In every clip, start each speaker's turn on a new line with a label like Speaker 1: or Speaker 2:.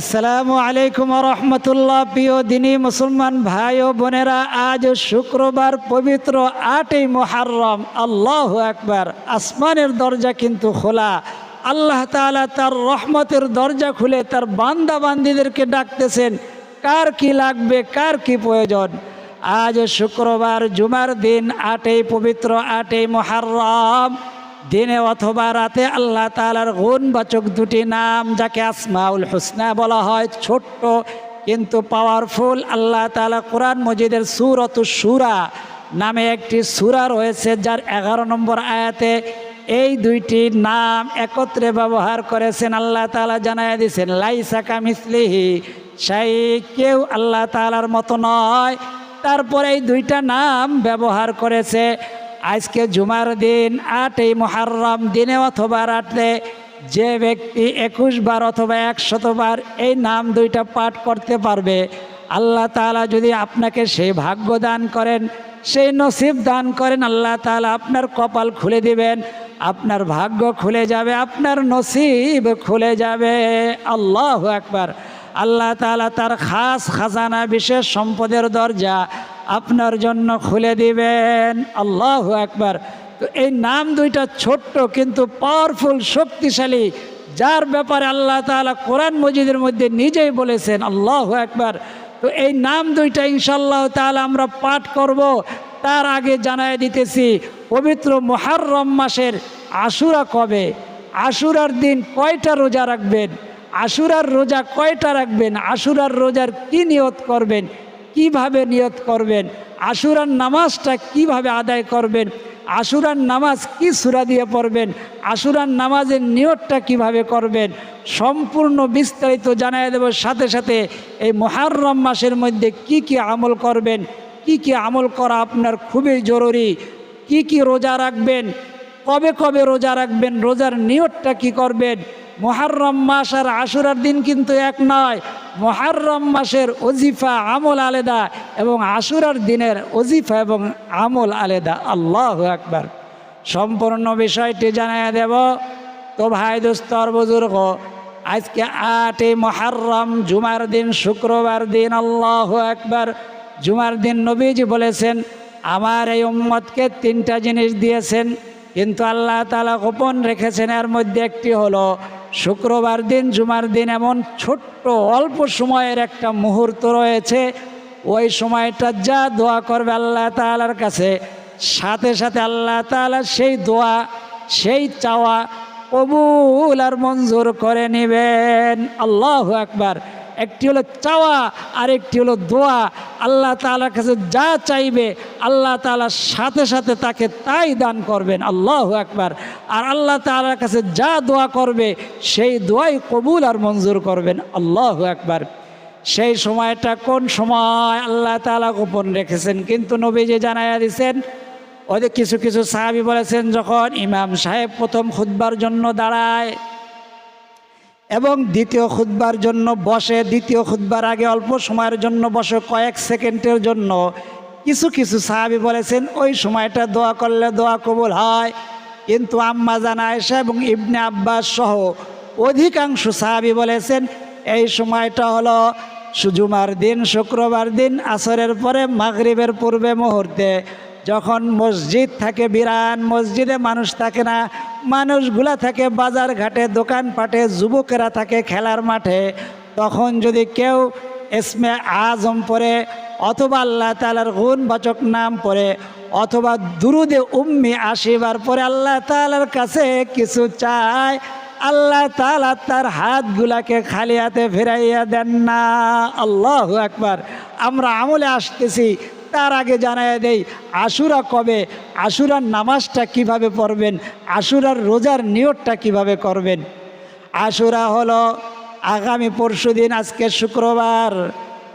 Speaker 1: আসসালামু আলাইকুম রহমতুল্লাহ। প্রিয় দিনী মুসলমান ভাই ও বোনেরা, আজ শুক্রবার পবিত্র আটই মোহারম আল্লাহ একবার আসমানের দরজা কিন্তু খোলা। আল্লাহ তাআলা তার রহমতের দরজা খুলে তার বান্দা বান্দিদেরকে ডাকতেছেন, কার কি লাগবে, কার কি প্রয়োজন? আজ শুক্রবার জুমার দিন, আটই পবিত্র, আটই মোহারম দিনে অথবা রাতে আল্লাহ তালার গুণবাচক দুটি নাম যাকে আসমাউল হুসনা বলা হয়, ছোট্ট কিন্তু পাওয়ারফুল আল্লাহ তালা কোরআন মজিদের সুরত সুরা নামে একটি সুরা রয়েছে যার এগারো নম্বর আয়াতে এই দুইটি নাম একত্রে ব্যবহার করেছেন, আল্লাহ তালা জানাই দিয়েছেন লাইসাকা মিসলিহি সেই কেউ আল্লাহ তালার মতো নয়। তারপরে এই দুইটা নাম ব্যবহার করেছে আজকে জুমার দিন, আটই মহারম দিনে অথবা রাতে যে ব্যক্তি একুশ বার অথবা একশতবার এই নাম দুইটা পাঠ করতে পারবে, আল্লাহ তালা যদি আপনাকে সেই ভাগ্য দান করেন, সেই নসিব দান করেন, আল্লাহ তাআলা আপনার কপাল খুলে দিবেন, আপনার ভাগ্য খুলে যাবে, আপনার নসিব খুলে যাবে। আল্লাহ একবার আল্লাহ তাআলা তার খাস খাজানা, বিশেষ সম্পদের দরজা আপনার জন্য খুলে দিবেন। আল্লাহ একবার তো এই নাম দুইটা ছোট্ট কিন্তু পাওয়ারফুল শক্তিশালী, যার ব্যাপারে আল্লাহ তাআলা কোরআন মজিদের মধ্যে নিজেই বলেছেন, আল্লাহ একবার তো এই নাম দুইটা ইনশাল্লাহ তাআলা আমরা পাঠ করব। তার আগে জানায় দিতেছি, পবিত্র মোহাররম মাসের আশুরা কবে? আশুরার দিন কয়টা রোজা রাখবেন? আশুরার রোজা কয়টা রাখবেন? আশুরার রোজার কি নিয়ত করবেন? কীভাবে নিয়ত করবেন? আশুরার নামাজটা কীভাবে আদায় করবেন? আশুরার নামাজ কি সুরা দিয়ে পড়বেন? আশুরার নামাজের নিয়তটা কীভাবে করবেন? সম্পূর্ণ বিস্তারিত জানাই দেব। সাথে সাথে এই মহারম মাসের মধ্যে কি কি আমল করবেন? কি কি আমল করা আপনার খুবই জরুরি? কি কি রোজা রাখবেন? কবে কবে রোজা রাখবেন? রোজার নিয়তটা কি করবেন? মহারম মাস আর আশুরার দিন কিন্তু এক নয়। মহারম মাসের অজিফা আমল আলেদা এবং আশুরার দিনের অজিফা এবং আমল আলেদা। আল্লাহ একবার সম্পূর্ণ বিষয়টি জানাই দেব। তো ভাই দোস্তর বুজুর্গ, আজকে আটই মহারম জুমার দিন, শুক্রবার দিন, আল্লাহ একবার জুমার দিন নবীজি বলেছেন, আমার এই উম্মতকে তিনটা জিনিস দিয়েছেন, কিন্তু আল্লাহ তালা গোপন রেখেছেন। এর মধ্যে একটি হলো শুক্রবার দিন, জুমার দিন এমন ছোট্ট অল্প সময়ের একটা মুহূর্ত রয়েছে। ওই সময়টা যা দোয়া করবে আল্লাহ তালার কাছে, সাথে সাথে আল্লাহ তালা সেই দোয়া, সেই চাওয়া কবুল আর মঞ্জুর করে নেবেন। আল্লাহ একবার একটি হলো চাওয়া আর একটি হলো দোয়া। আল্লাহ তালার কাছে যা চাইবে, আল্লাহ তালার সাথে সাথে তাকে তাই দান করবেন। আল্লাহ একবার আর আল্লাহ তালার কাছে যা দোয়া করবে, সেই দোয়াই কবুল আর মঞ্জুর করবেন। আল্লাহ একবার সেই সময়টা কোন সময়? আল্লাহ তালা গোপন রেখেছেন। কিন্তু নবীজি জানাইয়া দিছেন ওদের কিছু কিছু সাহাবি বলেছেন, যখন ইমাম সাহেব প্রথম খুদ্বার জন্য দাঁড়ায় এবং দ্বিতীয় খুদ্বার জন্য বসে, দ্বিতীয় খুদ্বার আগে অল্প সময়ের জন্য বসে, কয়েক সেকেন্ডের জন্য কিছু কিছু সাহাবি বলেছেন, ওই সময়টা দোয়া করলে দোয়া কবুল হয়। কিন্তু আম্মা জানা আয়েশা এবং ইবনে আব্বাস সহ অধিকাংশ সাহাবি বলেছেন, এই সময়টা হলো সুজুমার দিন, শুক্রবার দিন, আসরের পরে, মাগরিবের পূর্বে মুহূর্তে। যখন মসজিদ থাকে বিরান, মসজিদে মানুষ থাকে না, মানুষগুলা থাকে বাজার ঘাটে, দোকানপাটে, যুবকেরা থাকে খেলার মাঠে, তখন যদি কেউ এসমে আজম পরে অথবা আল্লাহ তালার গুণবাচক নাম পরে অথবা দুরুদে উম্মি আসিবার পরে আল্লাহ তালার কাছে কিছু চায়, আল্লাহ তালা তার হাতগুলাকে খালি হাতে ফেরাইয়া দেন না। আল্লাহ একবার আমরা আমলে আসতেছি তার আগে জানাই দেই, আশুরা কবে, আশুরার নামাজটা কীভাবে পড়বেন, আশুরার রোজার নিয়তটা কীভাবে করবেন? আশুরা হলো আগামী পরশু দিন, আজকে শুক্রবার,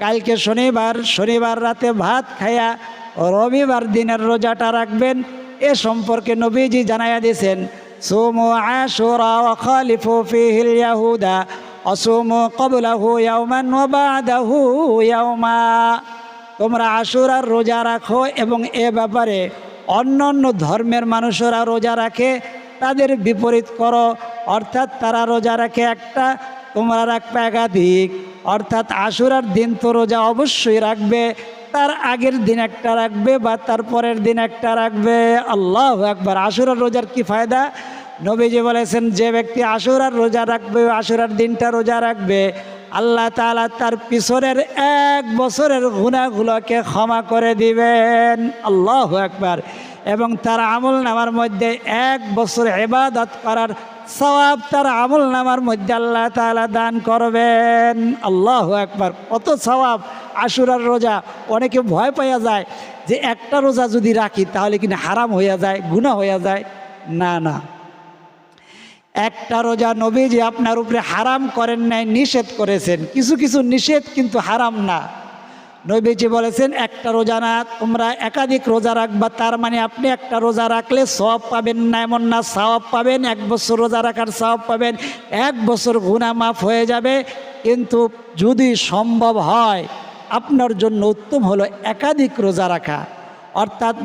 Speaker 1: কালকে শনিবার শনিবার রাতে ভাত খায়া রবিবার দিনের রোজাটা রাখবেন। এ সম্পর্কে নবীজি জানাইয়া দিয়েছেন সোমো আশুরা খালিফু ফিহিল ইয়াহুদা, অসোমো কবলাহু ইয়াউমান ওয়া বাদাহু ইয়াউমা। তোমরা আশুরার রোজা রাখো এবং এ ব্যাপারে অন্য অন্য ধর্মের মানুষেরা রোজা রাখে, তাদের বিপরীত করো। অর্থাৎ তারা রোজা রাখে একটা, তোমরা রাখবে একাধিক। অর্থাৎ আশুরার দিন তো রোজা অবশ্যই রাখবে, তার আগের দিন একটা রাখবে বা তার পরের দিন একটা রাখবে। আল্লাহ একবার আশুরার রোজার কি ফায়দা? নবীজি বলেছেন, যে ব্যক্তি আশুরার রোজা রাখবে, আশুরার দিনটা রোজা রাখবে আল্লাহ তাআলা তার পিছনের এক বছরের গুণাগুলোকে ক্ষমা করে দিবেন। আল্লাহ একবার এবং তার আমল নামার মধ্যে এক বছর এবাদত করার সওয়াব তার আমল নামার মধ্যে আল্লাহ তাআলা দান করবেন। আল্লাহ একবার কত সওয়াব, আশুরার রোজা, অনেকে ভয় পাইয়া যায় যে একটা রোজা যদি রাখি তাহলে কিনা হারাম হইয়া যায় গুণা হইয়া যায়? না না। একটা রোজা নবী যে আপনার উপরে হারাম করেন নাই, নিষেধ করেছেন। কিছু কিছু নিষেধ কিন্তু হারাম না। নবীজি বলেছেন, একটা রোজা না, তোমরা একাধিক রোজা রাখবা, তার মানে আপনি একটা রোজা রাখলে সব পাবেন না, এমন না, সওয়াব পাবেন, এক বছর রোজা রাখার সওয়াব পাবেন, এক বছর গুণা মাফ হয়ে যাবে। কিন্তু যদি সম্ভব হয়, আপনার জন্য উত্তম হলো একাধিক রোজা রাখা। অর্থাৎ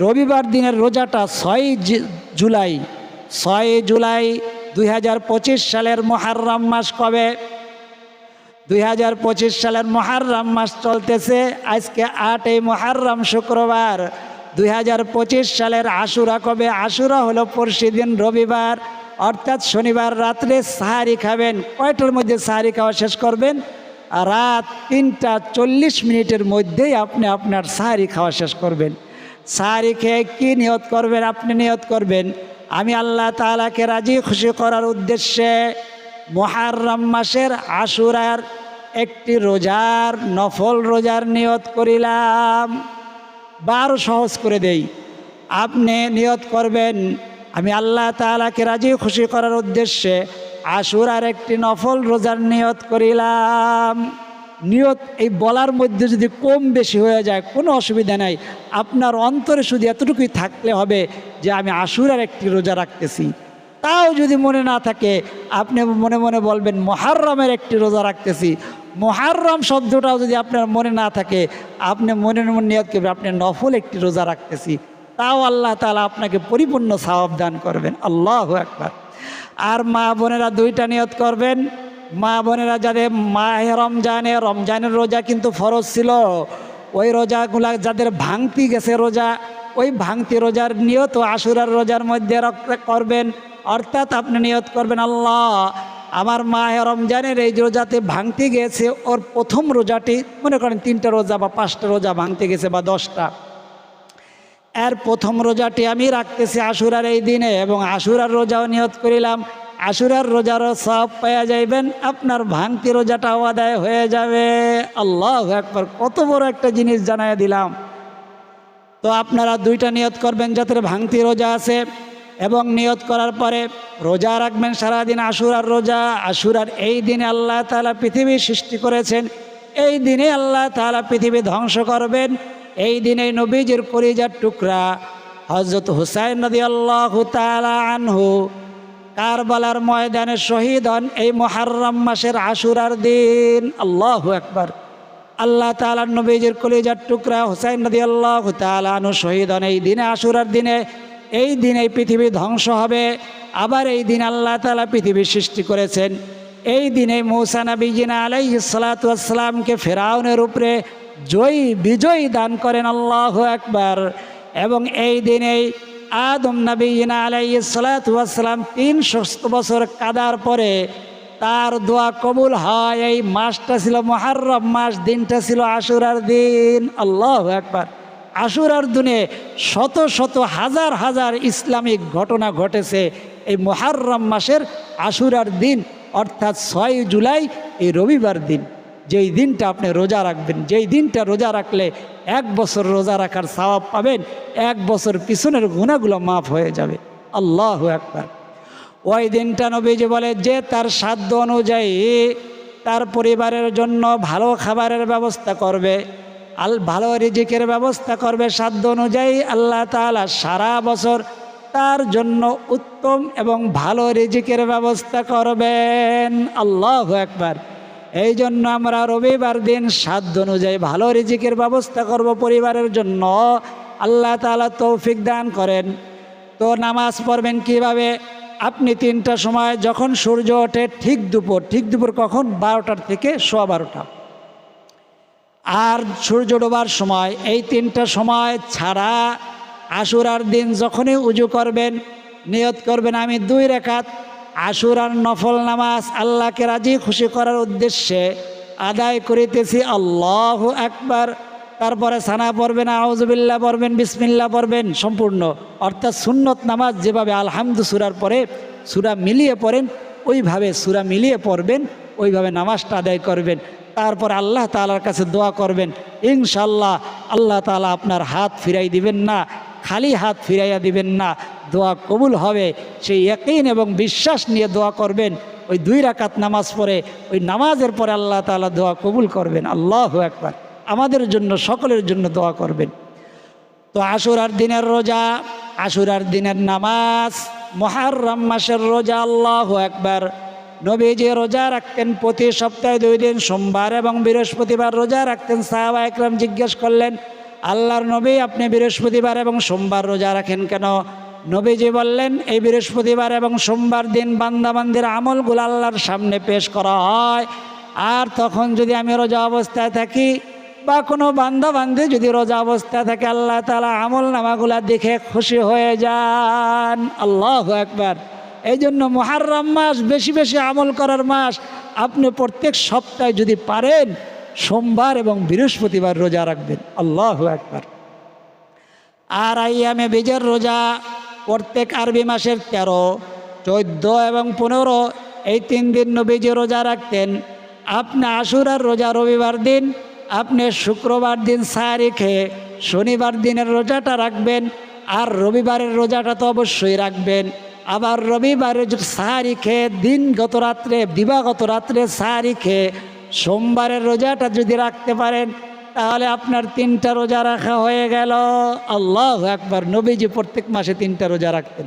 Speaker 1: রবিবার দিনের রোজাটা ছয় জুলাই। ছয় জুলাই দুই হাজার পঁচিশ সালের মহারম মাস কবে? দুই হাজার পঁচিশ সালের মহারম মাস চলতেছে আজকে আটই মহারম শুক্রবার। দুই হাজার পঁচিশ সালের আশুরা কবে? আশুরা হলো পরশু দিন রবিবার। অর্থাৎ শনিবার রাত্রে সাহারি খাবেন। কয়টার মধ্যে সাহারি খাওয়া শেষ করবেন? রাত তিনটা চল্লিশ মিনিটের মধ্যেই আপনি আপনার সাহারি খাওয়া শেষ করবেন। সাহারি খেয়ে কী নিয়ত করবেন? আপনি নিয়ত করবেন আমি আল্লাহ তাআলাকে রাজি, খুশি করার উদ্দেশ্যে মহারম মাসের আশুরার একটি রোজার নফল রোজার নিয়ত করিলাম। বারো সহজ করে দেই। আপনি নিয়ত করবেন, আমি আল্লাহ তাআলাকে রাজি, খুশি করার উদ্দেশ্যে আশুরার একটি নফল রোজার নিয়ত করিলাম। নিয়ত এই বলার মধ্যে যদি কম বেশি হয়ে যায়, কোনো অসুবিধা নাই। আপনার অন্তরে শুধু এতটুকুই থাকলে হবে যে আমি আশুরার একটি রোজা রাখতেছি। তাও যদি মনে না থাকে, আপনি মনে মনে বলবেন মহারমের একটি রোজা রাখতেছি। মহারম শব্দটাও যদি আপনার মনে না থাকে, আপনি মনে মনে নিয়ত করবেন, আপনি নফল একটি রোজা রাখতেছি। তাও আল্লাহ তালা আপনাকে পরিপূর্ণ সাহাব দান করবেন। আল্লাহ একবার আর মা বোনেরা দুইটা নিয়ত করবেন। মা বোনেরা যাদের মাহে রমজানে, রমজানের রোজা কিন্তু ফরজ ছিল, ওই রোজাগুলা যাদের ভাঙতি গেছে রোজা, ওই ভাঙতি রোজার নিয়ত আশুরার রোজার মধ্যে করবেন, অর্থাৎ আপনি নিয়ত করবেন, আল্লাহ, আমার মাহে রমজানের এই রোজাতে ভাঙতে গেছে, ওর প্রথম রোজাটি, মনে করেন তিনটা রোজা বা পাঁচটা রোজা ভাঙতে গেছে বা দশটা। এর প্রথম রোজাটি আমি রাখতেছি আশুরার এই দিনে এবং আশুরার রোজাও নিয়ত করিলাম। আশুরার রোজারও সব পাওয়া যাইবেন, আপনার ভাঙতি রোজাটাও আদায় হয়ে যাবে। আল্লাহ একবার কত বড় একটা জিনিস জানাই দিলাম। তো আপনারা দুইটা নিয়ত করবেন যাতে ভাঙতি রোজা আছে, এবং নিয়ত করার পরে রোজা রাখবেন সারাদিন আশুরার রোজা। আশুরার এই দিনে আল্লাহ তাআলা পৃথিবী সৃষ্টি করেছেন, এই দিনে আল্লাহ তালা পৃথিবী ধ্বংস করবেন। এই দিনে নবীজির করিজার টুকরা হজরত হুসাইন নদী আল্লাহ তাআলা আনহু কারবালার ময়দানে শহীদ হন এই মহারম মাসের আশুরার দিন। আল্লাহ একবার আল্লাহ তালার নবীজির কলিজার টুকরা হুসাইন নদী আল্লাহ তালানু শহীদ হন এই দিনে, আশুরার দিনে। এই দিনে পৃথিবী ধ্বংস হবে। আবার এই দিন আল্লাহ তালা পৃথিবী সৃষ্টি করেছেন। এই দিনে মৌসা নবীজিনা আলাই সালাতামকে ফেরাউনের উপরে জয়ী বিজয়ী দান করেন। আল্লাহ একবার এবং এই দিনেই আদম নবীনা আলাই সালাতাম তিন শস্ত বছর কাদার পরে তার দোয়া কবুল হয়। এই মাসটা ছিল মহারম মাস, দিনটা ছিল আশুরার দিন। আল্লাহ একবার আশুরার দিনে শত শত হাজার হাজার ইসলামিক ঘটনা ঘটেছে। এই মহারম মাসের আশুরার দিন, অর্থাৎ ছয় জুলাই, এই রবিবার দিন। যেই দিনটা আপনি রোজা রাখবেন, যেই দিনটা রোজা রাখলে এক বছর রোজা রাখার সওয়াব পাবেন, এক বছর পিছনের গুণাগুলো মাফ হয়ে যাবে। আল্লাহ একবার ওই দিনটা নবীজি বলে যে তার সাধ্য অনুযায়ী তার পরিবারের জন্য ভালো খাবারের ব্যবস্থা করবে, আল ভালো রিজিকের ব্যবস্থা করবে সাধ্য অনুযায়ী আল্লাহ তাআলা সারা বছর তার জন্য উত্তম এবং ভালো রিজিকের ব্যবস্থা করবেন। আল্লাহ একবার এই জন্য আমরা রবিবার দিন সাধ্য অনুযায়ী ভালো রিজিকের ব্যবস্থা করব পরিবারের জন্য। আল্লাহ তাআলা তৌফিক দান করেন। তো নামাজ পড়বেন কীভাবে? আপনি তিনটা সময় যখন সূর্য ওঠে ঠিক দুপুর ঠিক দুপুর কখন? বারোটার থেকে সোয়া বারোটা। আর সূর্য ডোবার সময়, এই তিনটা সময় ছাড়া আশুরার দিন যখনই উজু করবেন, নিয়ত করবেন আমি দুই রেখাত আশুরার নফল নামাজ আল্লাহকে রাজি খুশি করার উদ্দেশ্যে আদায় করিতেছি। আল্লাহ একবার তারপরে সানা পড়বেন আউজবিল্লা পড়বেন বিসমিল্লা পড়বেন, সম্পূর্ণ। অর্থাৎ সুন্নত নামাজ যেভাবে আলহামদু সুরার পরে সুরা মিলিয়ে পড়েন, ওইভাবে সুরা মিলিয়ে পড়বেন, ওইভাবে নামাজটা আদায় করবেন। তারপর আল্লাহ তালার কাছে দোয়া করবেন ইনশাল্লাহ আল্লাহ তালা আপনার হাত ফিরাই দিবেন না, খালি হাত ফিরাইয়া দিবেন না। দোয়া কবুল হবে, সেই একইন এবং বিশ্বাস নিয়ে দোয়া করবেন। ওই দুই রাকাত নামাজ পড়ে, ওই নামাজের পরে আল্লাহ তালা দোয়া কবুল করবেন। আল্লাহ একবার আমাদের জন্য, সকলের জন্য দোয়া করবেন। তো আশুরার দিনের রোজা, আশুরার দিনের নামাজ মহারম মাসের রোজা, আল্লাহ একবার নবী যে রোজা রাখতেন প্রতি সপ্তাহে দুই দিন, সোমবার এবং বৃহস্পতিবার রোজা রাখতেন। সাহাবা একরাম জিজ্ঞেস করলেন, আল্লাহর নবী আপনি বৃহস্পতিবার এবং সোমবার রোজা রাখেন কেন? নবীজি বললেন, এই বৃহস্পতিবার এবং সোমবার দিন বান্দাবান্দির আমলগুলো আল্লাহর সামনে পেশ করা হয়। আর তখন যদি আমি রোজা অবস্থায় থাকি বা কোনো বান্দা বান্ধে যদি রোজা অবস্থায় থাকে, আল্লাহ তালা আমল নামাগুলা দেখে খুশি হয়ে যান। আল্লাহ একবার এই জন্য মহারম মাস, বেশি বেশি আমল করার মাস আপনি প্রত্যেক সপ্তাহে যদি পারেন, সোমবার এবং বৃহস্পতিবার রোজা রাখবেন। আল্লাহ একবার আর আইয়ামে বেজের রোজা প্রত্যেক আরবি মাসের তেরো, চোদ্দ এবং পনেরো, এই তিন দিন নবীজি রোজা রাখতেন। আপনি আশুরার রোজা রবিবার দিন, আপনি শুক্রবার দিন সারি খেয়ে শনিবার দিনের রোজাটা রাখবেন, আর রবিবারের রোজাটা তো অবশ্যই রাখবেন। আবার রবিবারে সাহারি খেয়ে দিন গত রাত্রে, দিবাগত রাত্রে সাহারি খেয়ে সোমবারের রোজাটা যদি রাখতে পারেন তাহলে আপনার তিনটা রোজা রাখা হয়ে গেল। আল্লাহ একবার নবীজি প্রত্যেক মাসে তিনটা রোজা রাখতেন।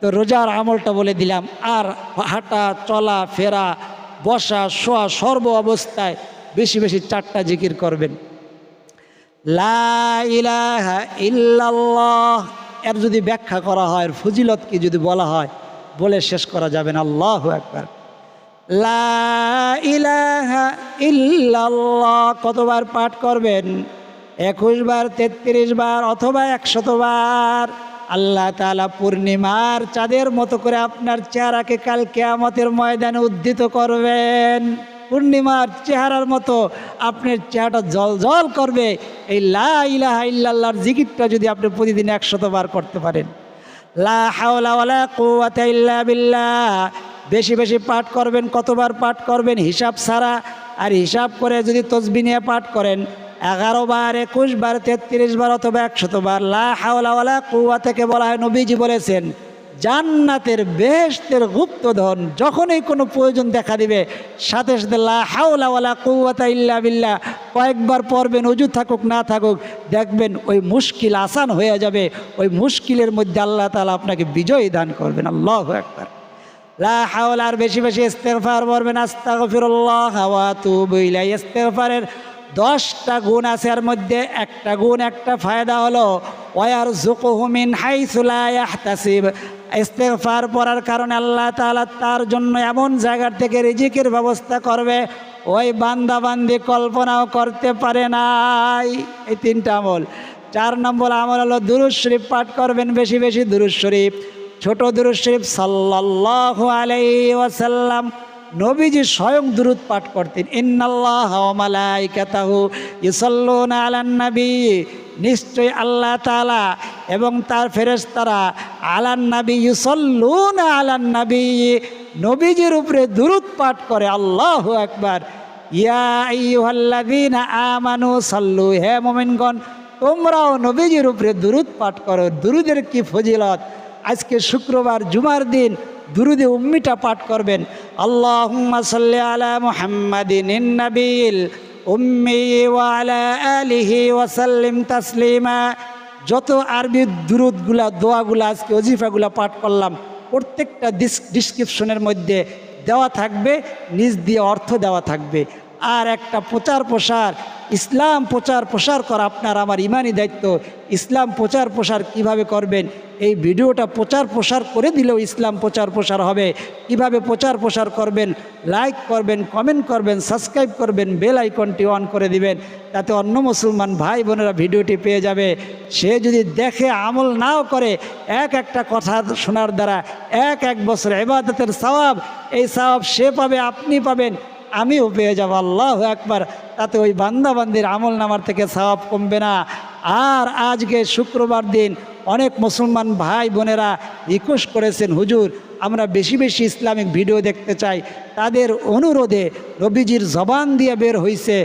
Speaker 1: তো রোজার আমলটা বলে দিলাম, আর হাঁটা, চলা, ফেরা, বসা, শোয়া, সর্ব অবস্থায় বেশি বেশি চারটা জিকির করবেন। ইল্লাল্লাহ, এর যদি ব্যাখ্যা করা হয় ফজিলত কি যদি বলা হয়, বলে শেষ করা যাবে না। আল্লাহ একবার লা ইলাহা কতবার পাঠ করবেন? একুশ বার, তেত্রিশ বার অথবা একশতবার আল্লাহ তালা পূর্ণিমার চাঁদের মতো করে আপনার চেহারাকে কাল কেয়ামতের ময়দানে উদ্ধৃত করবেন। পূর্ণিমার চেহারার মতো আপনার চেহারাটা জল জল করবে। এই লা ইলাহা ইল্লাল্লাহর জিকিরটা যদি আপনি প্রতিদিন একশতবার করতে পারেন। লা হাওলা ইল্লা বিল্লাহ। বেশি বেশি পাঠ করবেন, কতবার পাঠ করবেন, হিসাব ছাড়া। আর হিসাব করে যদি তসবি নিয়ে পাঠ করেন, এগারো বার, একুশ বার, তেত্রিশ বার অথবা একশতবার লা হাওলা ওয়ালা কুয়া থেকে বলা হয়, নবীজি বলেছেন, জান্নাতের বেহেশতের গুপ্তধন যখনই কোনো প্রয়োজন দেখা দিবে, সাথে সাথে লা হাওলা ওয়ালা কুয়াতা ইল্লা বিল্লাহ, কয়েকবার পড়বেন অজু থাকুক, না থাকুক, দেখবেন ওই মুশকিল আসান হয়ে যাবে, ওই মুশকিলের মধ্যে আল্লাহ তালা আপনাকে বিজয় দান করবেন, আল্লাহ একবার লা হাওলা আর বেশি বেশি ইস্তেগফার পড়বেন, আস্তাগফিরুল্লাহ ওয়া তুবু ইলাইহি। ইস্তেগফারের দশটা গুণ আছে, এর মধ্যে একটা গুণ, একটা ফায়দা হলো ওয়ার জুকুহুমিন হাইসুলা ইয়াহতাসিব। ইস্তেগফার পড়ার কারণে আল্লাহ তাআলা তার জন্য এমন জায়গার থেকে রিজিকের ব্যবস্থা করবে, ওই বান্দা বান্দি কল্পনাও করতে পারে নাই। এই তিনটা আমল। চার নম্বর আমল হলো দুরুজ শরীফ পাঠ করবেন, বেশি বেশি দুরুজ শরীফ। ছোট দুরুদ শরীফ সাল্লাল্লাহু আলাইহি ওয়াসাল্লাম নবীজি স্বয়ং দুরুদ পাঠ করতেন। ইন্নাল্লাহ মালাইকাতাহু নবী। নিশ্চয় আল্লাহ তালা এবং তার ফেরেশতারা আলান নবী, ইউসাল্লুনা আলান নবী। নবীজির উপরে দুরুদ পাঠ করে, আল্লাহ একবার ইয়া আমানু হে তোমরাও নবীজির উপরে দুরুদ পাঠ করো। দুরুদের কি ফজিলত? আজকে শুক্রবার জুমার দিন, দুরুদে উম্মিটা পাঠ করবেন। আল্লাহ আলা মুহাম্মাদিন নবীল উম্মি ওয়ালা আলিহি ওয়াসাল্লিম তাসলিমা। যত আরবি দুরুদগুলা, দোয়াগুলা, আজকে অজিফাগুলা পাঠ করলাম, প্রত্যেকটা ডিসক্রিপশনের মধ্যে দেওয়া থাকবে, নিজ দিয়ে অর্থ দেওয়া থাকবে। আর একটা প্রচার প্রসার, ইসলাম প্রচার প্রসার করা আপনার আমার ইমানই দায়িত্ব। ইসলাম প্রচার প্রসার কীভাবে করবেন? এই ভিডিওটা প্রচার প্রসার করে দিলেও ইসলাম প্রচার প্রসার হবে। কীভাবে প্রচার প্রসার করবেন? লাইক করবেন কমেন্ট করবেন সাবস্ক্রাইব করবেন বেল আইকনটি অন করে দিবেন, তাতে অন্য মুসলমান ভাই বোনেরা ভিডিওটি পেয়ে যাবে। সে যদি দেখে আমল নাও করে, এক একটা কথা শোনার দ্বারা এক এক বছর এবাদতের সওয়াব, এই সওয়াব সে পাবে, আপনি পাবেন। আমিও পেয়ে যাব, আল্লাহ একবার তাতে ওই বান্দাবান্দির আমল নামার থেকে সওয়াব কমবে না। আর আজকে শুক্রবার দিন অনেক মুসলমান ভাই বোনেরা রিকোয়েস্ট করেছেন, হুজুর, আমরা বেশি বেশি ইসলামিক ভিডিও দেখতে চাই। তাদের অনুরোধে রবিজির জবান দিয়ে বের হয়েছে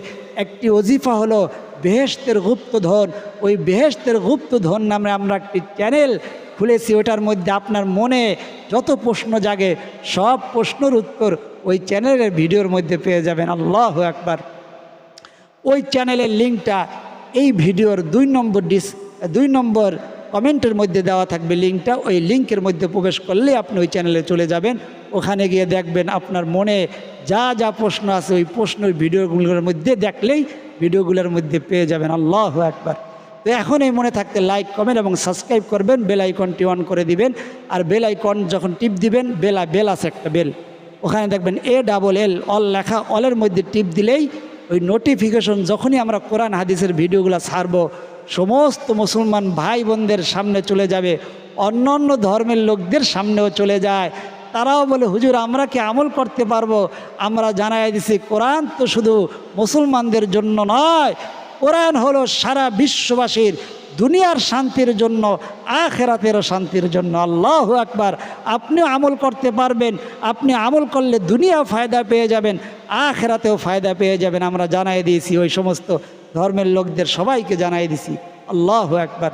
Speaker 1: একটি অজিফা হলো বেহেস্তের গুপ্তধন। ওই বেহেস্তের গুপ্তধন নামে আমরা একটি চ্যানেল খুলেছি। ওটার মধ্যে আপনার মনে যত প্রশ্ন জাগে, সব প্রশ্নের উত্তর ওই চ্যানেলের ভিডিওর মধ্যে পেয়ে যাবেন, আল্লাহ একবার ওই চ্যানেলের লিঙ্কটা এই ভিডিওর দুই নম্বর ডিস, দুই নম্বর কমেন্টের মধ্যে দেওয়া থাকবে লিঙ্কটা, ওই লিঙ্কের মধ্যে প্রবেশ করলে আপনি ওই চ্যানেলে চলে যাবেন। ওখানে গিয়ে দেখবেন আপনার মনে যা যা প্রশ্ন আছে, ওই প্রশ্নের ভিডিওগুলোর মধ্যে দেখলেই ভিডিওগুলোর মধ্যে পেয়ে যাবেন, আল্লাহ একবার তো এখন এই মনে থাকতে লাইক, কমেন্ট এবং সাবস্ক্রাইব করবেন, বেল আইকনটি অন করে দিবেন। আর বেল আইকন যখন টিপ দিবেন, বেলা, বেল আছে একটা বেল। ওখানে দেখবেন এ ডাবল এল অল লেখা অলের মধ্যে টিপ দিলেই ওই নোটিফিকেশন যখনই আমরা কোরআন হাদিসের ভিডিওগুলো ছাড়বো, সমস্ত মুসলমান ভাই বোনদের সামনে চলে যাবে, অন্য অন্য ধর্মের লোকদের সামনেও চলে যায়। তারাও বলে, হুজুর, আমরা কি আমল করতে পারব? আমরা জানাই দিছি, কোরআন তো শুধু মুসলমানদের জন্য নয়, কোরআন হলো সারা বিশ্ববাসীর দুনিয়ার শান্তির জন্য, আখেরাতেরও শান্তির জন্য। আল্লাহ একবার আপনিও আমল করতে পারবেন। আপনি আমল করলে দুনিয়া ফায়দা পেয়ে যাবেন, আখেরাতেও ফায়দা পেয়ে যাবেন। আমরা জানাই দিয়েছি ওই সমস্ত ধর্মের লোকদের সবাইকে জানাই দিছি আল্লাহ একবার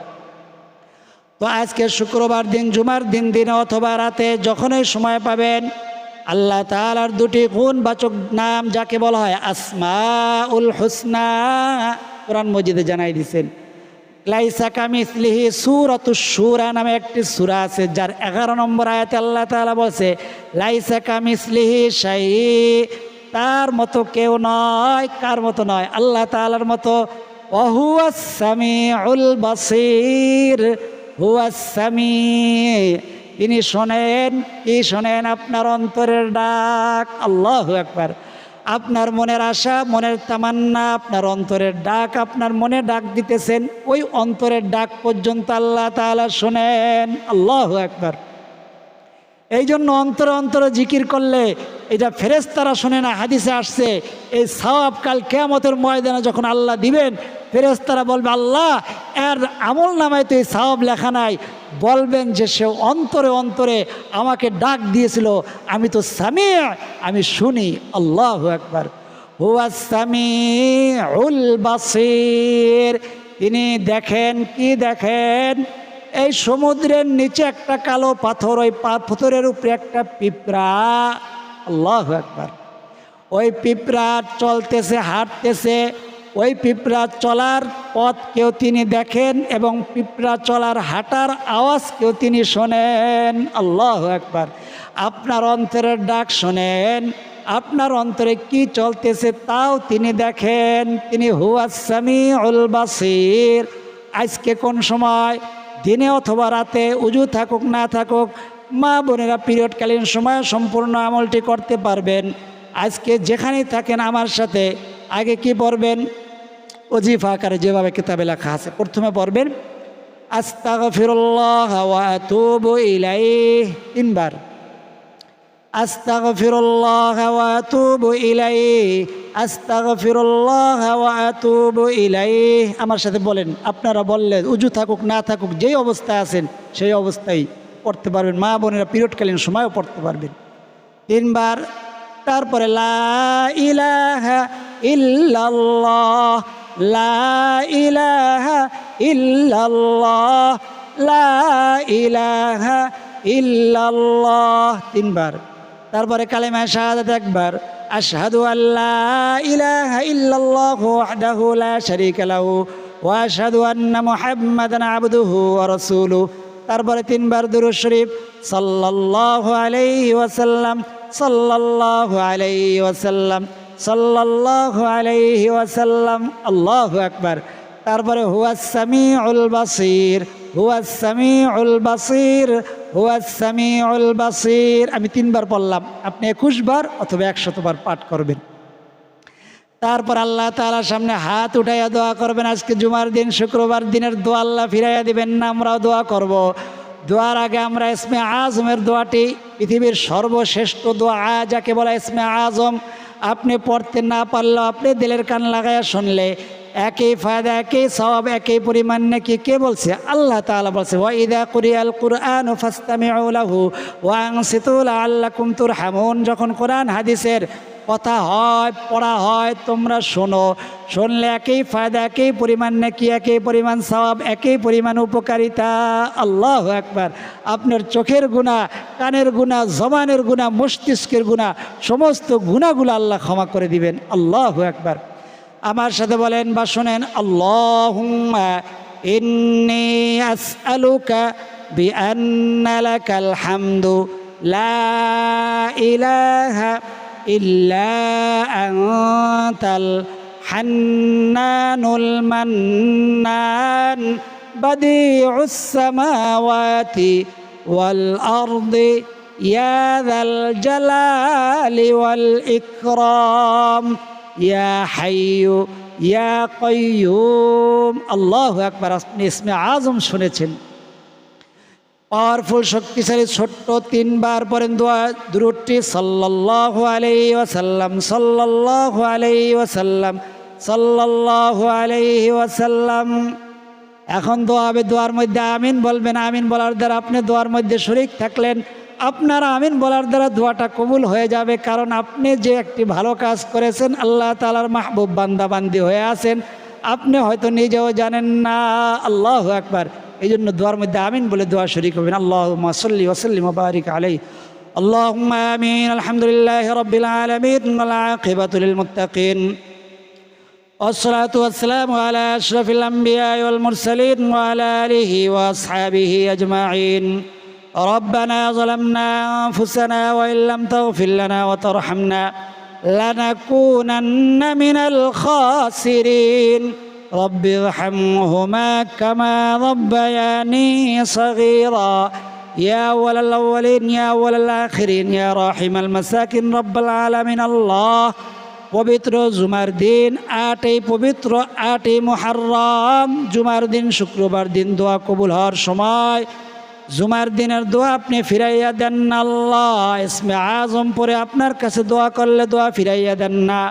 Speaker 1: তো আজকে শুক্রবার দিন, জুমার দিন, দিনে অথবা রাতে যখনই সময় পাবেন, আল্লাহ তালার দুটি গুণ বাচক নাম যাকে বলা হয় আসমা উল হুসনা, কোরআন মজিদে জানাই দিছেন লাইসা কামিসলিহি সুরাতু সুরা নামে একটি সুরা আছে, যার এগারো নম্বর আয়াতে আল্লাহ তাআলা বলছে, লাইসা কামিসলিহি শাই তার মতো কেউ নয়, কার মতো নয়, আল্লাহ তাআলার মতো। ওহুয়াসামিউল বাসির হুয়াসামি তিনি শোনেন, কি শোনেন আপনার অন্তরের ডাক? আল্লাহ একবার আপনার মনের আশা, মনের তামান্না, আপনার অন্তরের ডাক আপনার মনে ডাক দিতেছেন, ওই অন্তরের ডাক পর্যন্ত আল্লাহ তালা শোনেন। আল্লাহ একবার এই জন্য অন্তর অন্তরে জিকির করলে এটা ফেরেস্তারা শোনে না, হাদিসে আসছে, এই সওয়াব কাল কেয়ামতের ময়দানে যখন আল্লাহ দিবেন ফেরেস্তারা বলবে, আল্লাহ, এর আমল নামায় তো এই সওয়াব লেখা নাই। বলবেন যে, সে অন্তরে অন্তরে আমাকে ডাক দিয়েছিল, আমি তো সামি আমি শুনি, আল্লাহ একবার হুয়া সামি উল বাসির, তিনি দেখেন কি দেখেন? এই সমুদ্রের নিচে একটা কালো পাথর, ওই পাথরের উপরে একটা পিঁপড়া। আল্লাহ একবার ওই পিঁপড়া চলতেছে, হাঁটতেছে। ওই পিঁপড়া চলার পথকেও তিনি দেখেন এবং পিঁপড়া চলার হাঁটার আওয়াজ কেউ তিনি শোনেন। আল্লাহ একবার আপনার অন্তরের ডাক শোনেন। আপনার অন্তরে কি চলতেছে তাও তিনি দেখেন। তিনি হুয়াসামি উল বাসির। আজকে কোন সময় দিনে অথবা রাতে উজু থাকুক, না থাকুক, মা বোনেরা পিরিয়ডকালীন সময় সম্পূর্ণ আমলটি করতে পারবেন। আজকে যেখানেই থাকেন আমার সাথে, আগে কি পড়বেন? অজিফ আকারে যেভাবে কিতাবে লেখা আছে, প্রথমে পড়বেন, আস্তাগফিরুল্লাহ ওয়া আতুবু ইলাইহি, তিনবার। আস্তাগফিরুল্লাহ ওয়া আতুবু ইলাইহি, আস্তাগফিরুল্লাহ ওয়া আতুবু ইলাইহি। আমার সাথে বলেন, আপনারা বললেন উজু থাকুক, না থাকুক, যেই অবস্থায় আছেন, সেই অবস্থায় পড়তে পারবেন। মা বোনেরা পিরিয়ডকালীন সময়ও পড়তে পারবেন। তিনবার, তারপরে লা ইলাহা ইল্লাল্লাহ, লা ইলাহা ইল্লাল্লাহ, লা ইলাহা ইল্লাল্লাহ। তিনবার। তারপরে কালেমা শাহাদাত একবার, আশহাদু আল্লাহ ইলাহা ইল্লাল্লাহু ওয়াহদাহু লা শারীকা লাহু ওয়া আশহাদু আন্না মুহাম্মাদান আবদুহু ওয়া রাসূলুহু। তারপরে তিনবার দুরূদ শরীফ, সাল্লাল্লাহু আলাইহি ওয়াসাল্লাম, সাল্লাল্লাহু আলাইহি ওয়াসাল্লাম, সাল্লাল্লাহু আলাইহি ওয়াসাল্লাম। আল্লাহু আকবার। তারপরে হুয়া সামিউল বাসির হুয়া সামিউল বাসির আমি তিনবার পড়লাম। আপনি একুশ বার অথবা একশতবার পাঠ করবেন। তারপর আল্লাহ তাআলার সামনে হাত উঠাইয়া দোয়া করবেন। আজকে জুমার দিন, শুক্রবার দিনের দোয়া আল্লাহ ফিরাইয়া দিবেন না, আমরাও দোয়া করব। দোয়ার আগে আমরা ইসমে আজমের দোয়াটি, পৃথিবীর সর্বশ্রেষ্ঠ দোয়া, যাকে বলা ইসমে আজম। আপনি পড়তে না পারলেও আপনি দিলের কান লাগাইয়া শুনলে একই ফায়দা একই সওয়াব একই পরিমাণ নাকি কে বলছে? আল্লাহ তাআলা বলছে, ওয়া ইদা কুরিয়াল কুরআন ফাসতামিউ ওয়াং ওয়া আল্লাহ কুমতুর হামুন যখন কোরআন হাদিসের কথা হয়, পড়া হয়, তোমরা শোনো। শুনলে একই ফায়দা, একই পরিমাণ নাকি, একই পরিমাণ সওয়াব, একই পরিমাণ উপকারিতা। আল্লাহ একবার আপনার চোখের গুণা কানের গুণা জবানের গুণা মস্তিষ্কের গুণা সমস্ত গুণাগুলো আল্লাহ ক্ষমা করে দিবেন। আল্লাহ একবার আমার সাথে বলেন বা শুনেন আল্লাহুম্মা ইন্নি আসআলুকা বিআন্নালাকাল হামদু লা ইলাহা ইল্লা আনতাল হান্নানুল মান্নান বাদিউ আসসামাওয়াতি ওয়াল আরদি ইয়া যাল জালালি ওয়াল ইকরাম ইয়া হাইয়ু, ইয়া কয়ুম আল্লাহ একবার আপনি ইসমে আজম শুনেছেন। পাওয়ারফুল, শক্তিশালী, ছোট্ট, তিনবার পরেন দোয়া দুরুটি সাল্লাহ আলাই ওয়াসাল্লাম সাল্লাহ আলাই ওয়াসাল্লাম সাল্লাহ আলাইহি ওয়াসাল্লাম। এখন দোয়া হবে দোয়ার মধ্যে আমিন বলবেন, আমিন বলার দ্বারা আপনি দোয়ার মধ্যে শরিক থাকলেন। আপনার আমিন বলার দ্বারা দোয়াটা কবুল হয়ে যাবে কারণ আপনি যে একটি ভালো কাজ করেছেন আল্লাহ তালার মাহবুব বান্দাবান্দি হয়ে আছেন আপনি হয়তো নিজেও জানেন না আল্লাহ একবার এই জন্য দোয়ার মধ্যে আমিন বলে দোয়া শরিক হবেন আল্লাহ সাল্লি ওসাল্লিম বারিক আলাই اللهم آمين الحمد لله رب العالمين والعاقبة للمتقين والصلاة والسلام على أشرف الأنبياء والمرسلين وعلى آله وأصحابه أجمعين ربنا ظلمنا أنفسنا وإن لم تغفر لنا وترحمنا لنكونن من الخاسرين رب ارحمهما كما ربياني صغيرا يا أول الأولين يا أول الآخرين يا راحم المساكين رب العالمين الله পবিত্র জুমার দিন আটই পবিত্র আটই মহারম জুমার দিন শুক্রবার দিন দোয়া কবুল হওয়ার সময় জুমার দিনের দোয়া আপনি ফিরাইয়া দেন না আল্লাহ। ইসমে আজম পরে আপনার কাছে দোয়া করলে দোয়া ফিরাইয়া দেন না।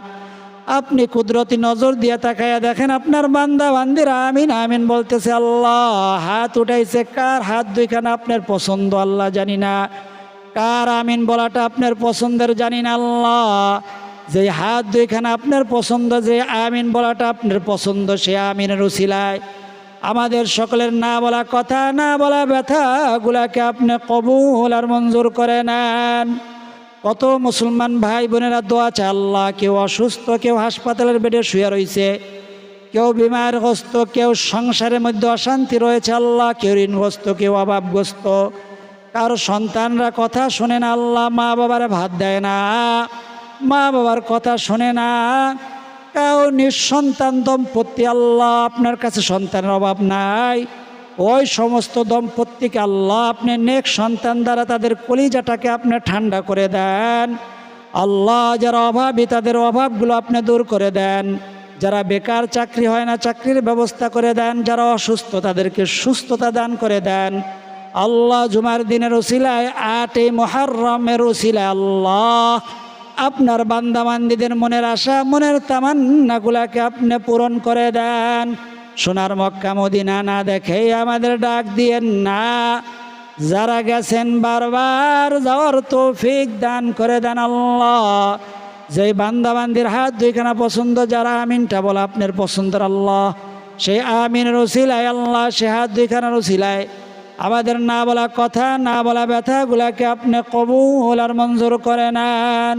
Speaker 1: আপনি কুদরতি নজর দিয়ে তাকাইয়া দেখেন, আপনার বান্দা বান্দির আমিন আমিন বলতেছে, আল্লাহ, হাত উঠাইছে কার? হাত দুইখানা আপনার পছন্দ, আল্লাহ জানি না। কার আমিন বলাটা আপনার পছন্দের জানি না, আল্লাহ। যে হাত দুইখানা আপনার পছন্দ যে আমিন বলাটা আপনার পছন্দ, সে আমিনের উছিলায় আমাদের সকলের না বলা কথা, না বলা ব্যথাগুলাকে আপনি কবুল আর মঞ্জুর করে নেন। কত মুসলমান ভাই বোনেরা দোয়া চায়, আল্লাহ কেউ অসুস্থ, কেউ হাসপাতালের বেডে শুয়ে রয়েছে কেউ বিমারগ্রস্ত, কেউ সংসারের মধ্যে অশান্তি রয়েছে, আল্লাহ কেউ ঋণগ্রস্ত, কেউ অভাবগ্রস্ত। কারও সন্তানরা কথা শোনে না, আল্লাহ মা বাবারে ভাত দেয় না মা বাবার কথা শোনে না কেউ নিঃসন্তান দম্পতি, আল্লাহ আপনার কাছে সন্তানের অভাব নাই। ওই সমস্ত দম্পতিকে আল্লাহ আপনি নেক সন্তান দ্বারা তাদের কলিজাটাকে আপনি ঠান্ডা করে দেন। আল্লাহ যারা অভাবী তাদের অভাবগুলো আপনি দূর করে দেন। যারা বেকার চাকরি হয় না, চাকরির ব্যবস্থা করে দেন। যারা অসুস্থ, তাদেরকে সুস্থতা দান করে দেন। আল্লাহ জুমার দিনের ওসিলায় আটই মহারমের ওসিলায় আল্লাহ আপনার বান্দাবান্দিদের মনের আশা, মনের তামান্নাগুলাকে আপনি পূরণ করে দেন। সোনার মক্কা মদিনা না দেখেই আমাদের ডাক দিয়েন না। যারা গেছেন বারবার যাওয়ার তৌফিক দান করে দেন আল্লাহ। যেই বান্দাবান্দির হাত দুইখানা পছন্দ, যারা আমিনটা বলা আপনার পছন্দের আল্লাহ। সেই আমিনের ওসিলায় আল্লাহ, সে হাত দুইখানার ওসিলায়। আমাদের না বলা কথা, না বলা ব্যথাগুলাকে আপনি কবুল আর মঞ্জুর করে নেন।